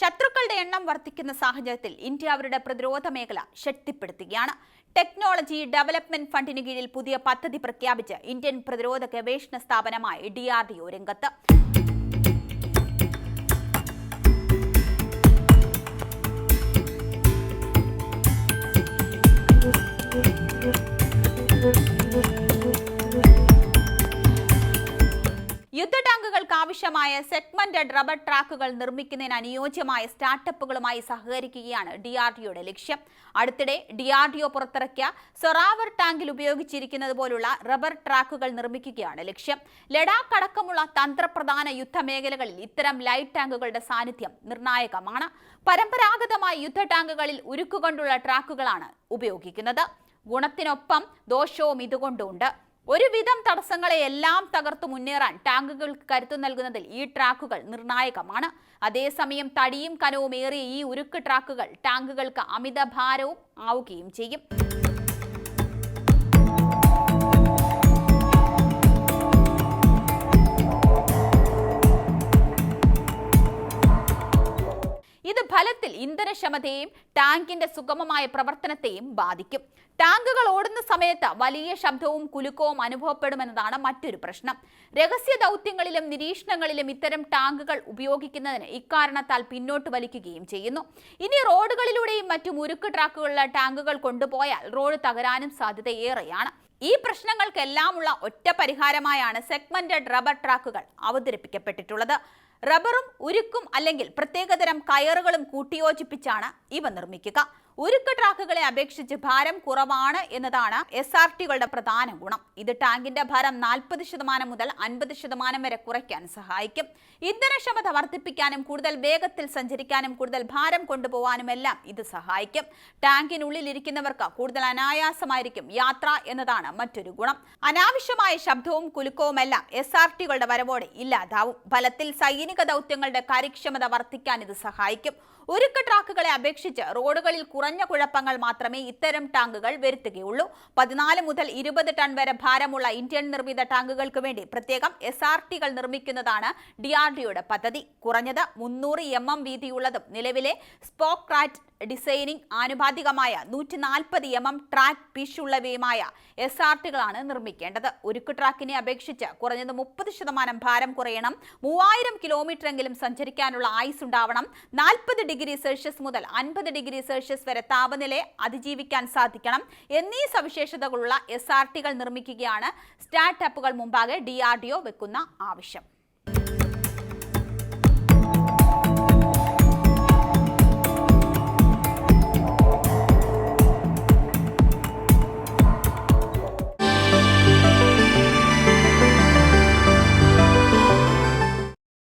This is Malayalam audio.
ശത്രുക്കളുടെ എണ്ണം വർദ്ധിക്കുന്ന സാഹചര്യത്തിൽ ഇന്ത്യ അവരുടെ പ്രതിരോധ മേഖല ശക്തിപ്പെടുത്തുകയാണ്. ടെക്നോളജി ഡെവലപ്മെന്റ് ഫണ്ടിന് കീഴിൽ പുതിയ പദ്ധതി പ്രഖ്യാപിച്ച് ഇന്ത്യൻ പ്രതിരോധ ഗവേഷണ സ്ഥാപനമായ ഡി ആർ ഡി ഒ രംഗത്ത്. യുദ്ധ ടാങ്കുകൾക്ക് ആവശ്യമായ സെഗ്മെന്റഡ് റബ്ബർ ട്രാക്കുകൾ നിർമ്മിക്കുന്നതിന് അനുയോജ്യമായ സ്റ്റാർട്ടപ്പുകളുമായി സഹകരിക്കുകയാണ് ഡി ആർ ലക്ഷ്യം. അടുത്തിടെ ഡി ആർ ഡിഒ പുറത്തിറക്കിയ സൊറാവർ ടാങ്കിൽ ഉപയോഗിച്ചിരിക്കുന്നത് പോലുള്ള റബ്ബർ ട്രാക്കുകൾ നിർമ്മിക്കുകയാണ് ലക്ഷ്യം. ലഡാക്ക് അടക്കമുള്ള തന്ത്രപ്രധാന യുദ്ധമേഖലകളിൽ ഇത്തരം ലൈറ്റ് ടാങ്കുകളുടെ സാന്നിധ്യം നിർണായകമാണ്. പരമ്പരാഗതമായ യുദ്ധ ടാങ്കുകളിൽ ഉരുക്കുകൊണ്ടുള്ള ട്രാക്കുകളാണ് ഉപയോഗിക്കുന്നത്. ഗുണത്തിനൊപ്പം ദോഷവും ഇതുകൊണ്ടുണ്ട്. ഒരുവിധം തടസ്സങ്ങളെ എല്ലാം തകർത്തു മുന്നേറാൻ ടാങ്കുകൾക്ക് കരുത്തു നൽകുന്നതിൽ ഈ ട്രാക്കുകൾ നിർണായകമാണ്. അതേസമയം തടിയും കനവും ഏറിയ ഈ ഉരുക്ക് ട്രാക്കുകൾ ടാങ്കുകൾക്ക് അമിത ഭാരവും ആവുകയും ചെയ്യും. ഫലത്തിൽ ഇന്ധനക്ഷമതയെയും ടാങ്കിന്റെ സുഗമമായ പ്രവർത്തനത്തെയും ബാധിക്കും. ടാങ്കുകൾ ഓടുന്ന സമയത്ത് വലിയ ശബ്ദവും കുലുക്കവും അനുഭവപ്പെടുമെന്നതാണ് മറ്റൊരു പ്രശ്നം. രഹസ്യ ദൗത്യങ്ങളിലും നിരീക്ഷണങ്ങളിലും ഇത്തരം ടാങ്കുകൾ ഉപയോഗിക്കുന്നതിന് ഇക്കാരണത്താൽ പിന്നോട്ട് വലിക്കുകയും ചെയ്യുന്നു. ഇനി റോഡുകളിലൂടെയും മറ്റു മുരുക്ക് ട്രാക്കുകളുള്ള ടാങ്കുകൾ കൊണ്ടുപോയാൽ റോഡ് തകരാനും സാധ്യത ഏറെയാണ് ഈ പ്രശ്നങ്ങൾക്കെല്ലാമുള്ള ഒറ്റ പരിഹാരമായാണ് സെഗ്മെന്റഡ് റബ്ബർ ട്രാക്കുകൾ അവതരിപ്പിക്കപ്പെട്ടിട്ടുള്ളത്. റബ്ബറും ഉരുക്കും അല്ലെങ്കിൽ പ്രത്യേകതരം കയറുകളും കൂട്ടിയോജിപ്പിച്ചാണ് ഇവ നിർമ്മിക്കുക. ഉരുക്ക് ട്രാക്കുകളെ അപേക്ഷിച്ച് ഭാരം കുറവാണ് എന്നതാണ് എസ് ആർ ടികളുടെ പ്രധാന ഗുണം. ഇത് ടാങ്കിന്റെ ഭാരം നാൽപ്പത് ശതമാനം മുതൽ അൻപത് ശതമാനം വരെ കുറയ്ക്കാൻ സഹായിക്കും. ഇന്ധനക്ഷമത വർദ്ധിപ്പിക്കാനും കൂടുതൽ വേഗത്തിൽ സഞ്ചരിക്കാനും കൂടുതൽ ഭാരം കൊണ്ടുപോകാനും എല്ലാം ഇത് സഹായിക്കും. ടാങ്കിനുള്ളിൽ ഇരിക്കുന്നവർക്ക് കൂടുതൽ അനായാസമായിരിക്കും യാത്ര എന്നതാണ് മറ്റൊരു ഗുണം. അനാവശ്യമായ ശബ്ദവും കുലുക്കവുമെല്ലാം എസ് ആർ ടികളുടെ വരവോടെ ഇല്ലാതാവും. ഫലത്തിൽ സൈനിക ദൗത്യങ്ങളുടെ കാര്യക്ഷമത വർദ്ധിക്കാൻ ഇത് സഹായിക്കും. ഉരുക്ക് ട്രാക്കുകളെ അപേക്ഷിച്ച് റോഡുകളിൽ കുറഞ്ഞ കുഴപ്പങ്ങൾ മാത്രമേ ഇത്തരം ടാങ്കുകൾ വരുത്തുകയുള്ളൂ. പതിനാല് മുതൽ ഇരുപത് ടൺ വരെ ഭാരമുള്ള ഇന്ത്യൻ നിർമ്മിത ടാങ്കുകൾക്ക് വേണ്ടി പ്രത്യേകം എസ് ആർ ടികൾ നിർമ്മിക്കുന്നതാണ് ഡി ആർ ഡിയുടെ പദ്ധതി. കുറഞ്ഞത് മുന്നൂറ് എം എം വീതിയുള്ളതും നിലവിലെ സ്പോക്രാറ്റ് ഡിസൈനിങ് ആനുപാതികമായ നൂറ്റി നാൽപ്പത് എം എം ട്രാക്ക് പിഷുള്ളവയുമായ എസ് ആർ ടികളാണ് നിർമ്മിക്കേണ്ടത്. ഉരുക്ക് ട്രാക്കിനെ അപേക്ഷിച്ച് കുറഞ്ഞത് മുപ്പത് ശതമാനം ഭാരം കുറയണം. മൂവായിരം കിലോമീറ്റർ എങ്കിലും സഞ്ചരിക്കാനുള്ള ആയുസ് ഉണ്ടാവണം നാൽപ്പത് ഡിഗ്രി സെൽഷ്യസ് മുതൽ അൻപത് ഡിഗ്രി സെൽഷ്യസ് വരെ താപനിലയെ അതിജീവിക്കാൻ സാധിക്കണം എന്നീ സവിശേഷതകളുള്ള എസ് ആർ ടികൾ നിർമ്മിക്കുകയാണ് സ്റ്റാർട്ടപ്പുകൾ മുമ്പാകെ ഡി ആർ ഡി ഒ വെക്കുന്ന ആവശ്യം.